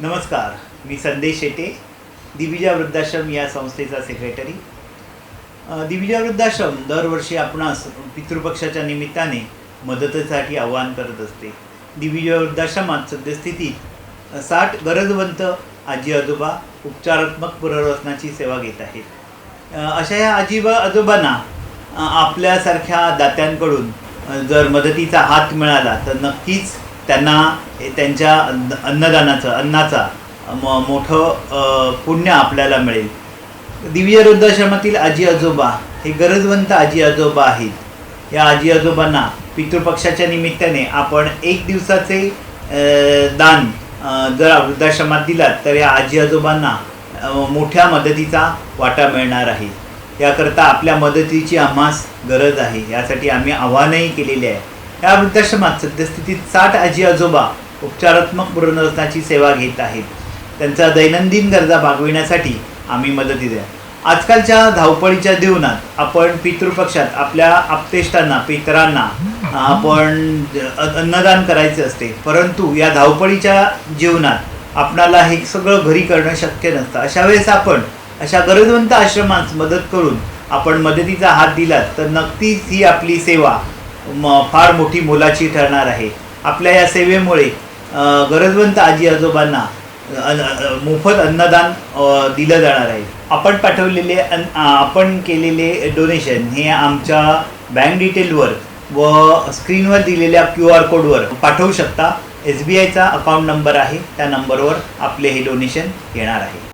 नमस्कार मी संदेश शेटे दिविजा वृद्धाश्रम या संस्थेचा सेक्रेटरी दिविजा वृद्धाश्रम दरवर्षी आपणास पितृपक्षाच्या निमित्ताने मदतीसाठी आवाहन करत असते. दिविजा वृद्धाश्रमात सद्यस्थितीत साठ गरजवंत आजी आजोबा उपचारात्मक पुनर्वसनाची सेवा घेत आहेत. अशा या आजी व आजोबांना आपल्यासारख्या दात्यांकडून जर मदतीचा हात मिळाला तर नक्कीच त्यांना हे त्यांच्या अन्नदानाचं अन्नाचा म मोठं पुण्य आपल्याला मिळेल. दिव्य वृद्धाश्रमातील आजी आजोबा हे गरजवंत आजी आजोबा आहेत. या आजी आजोबांना पितृपक्षाच्या निमित्ताने आपण एक दिवसाचे दान जर वृद्धाश्रमात दिलात तर या आजी आजोबांना मोठ्या मदतीचा वाटा मिळणार आहे. याकरता आपल्या मदतीची आम्हास गरज आहे. यासाठी आम्ही आव्हानही केलेले आहे. या वृद्धाश्रमात सद्यस्थितीत साठ आजी आजोबा उपचारात्मक पुनर्वसनाची सेवा घेत आहेत. त्यांच्या दैनंदिन गरजा भागविण्यासाठी आम्ही मदती द्या आजकालच्या धावपळीच्या जीवनात आपण पितृपक्षात आपल्या आपतेष्टांना पितरांना आपण अन्नदान करायचे असते. परंतु या धावपळीच्या जीवनात आपणाला हे सगळं घरी करणं शक्य नसतं. अशा वेळेस आपण अशा गरजवंत आश्रमांस मदत करून आपण मदतीचा हात दिलात तर नक्कीच ही आपली सेवा फार मोठी मोलाची ठरणार आहे. आपल्या या सेवेमुळे गरजवंत आजी आजोबांना मोफत अन्नदान दिलं जाणार आहे. आपण पाठवलेले अन आपण केलेले डोनेशन हे आमच्या बँक डिटेलवर व स्क्रीनवर दिलेल्या क्यू आर कोडवर पाठवू शकता. एस बी आयचा अकाउंट नंबर आहे. त्या नंबरवर आपले हे डोनेशन येणार आहे.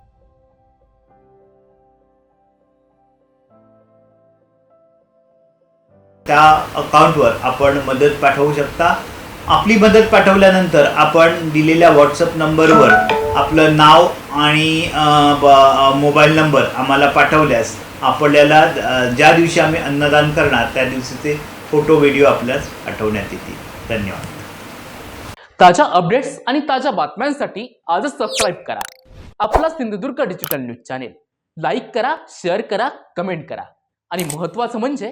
त्या अकाउंटवर आपण मदत पाठवू शकता. आपली मदत पाठवल्यानंतर आपण दिलेल्या व्हॉट्सअप नंबरवर आपलं नाव आणि मोबाईल नंबर आम्हाला पाठवल्यास आपल्याला ज्या दिवशी आम्ही अन्नदान करणार त्या दिवशीचे फोटो व्हिडिओ आपल्यास पाठवण्यात येतील. धन्यवाद. ताज्या अपडेट्स आणि ताज्या बातम्यांसाठी आजच सबस्क्राईब करा. आपला Sindhudurg digital news channel like करा शेअर करा कमेंट करा. आणि महत्त्वाचं म्हणजे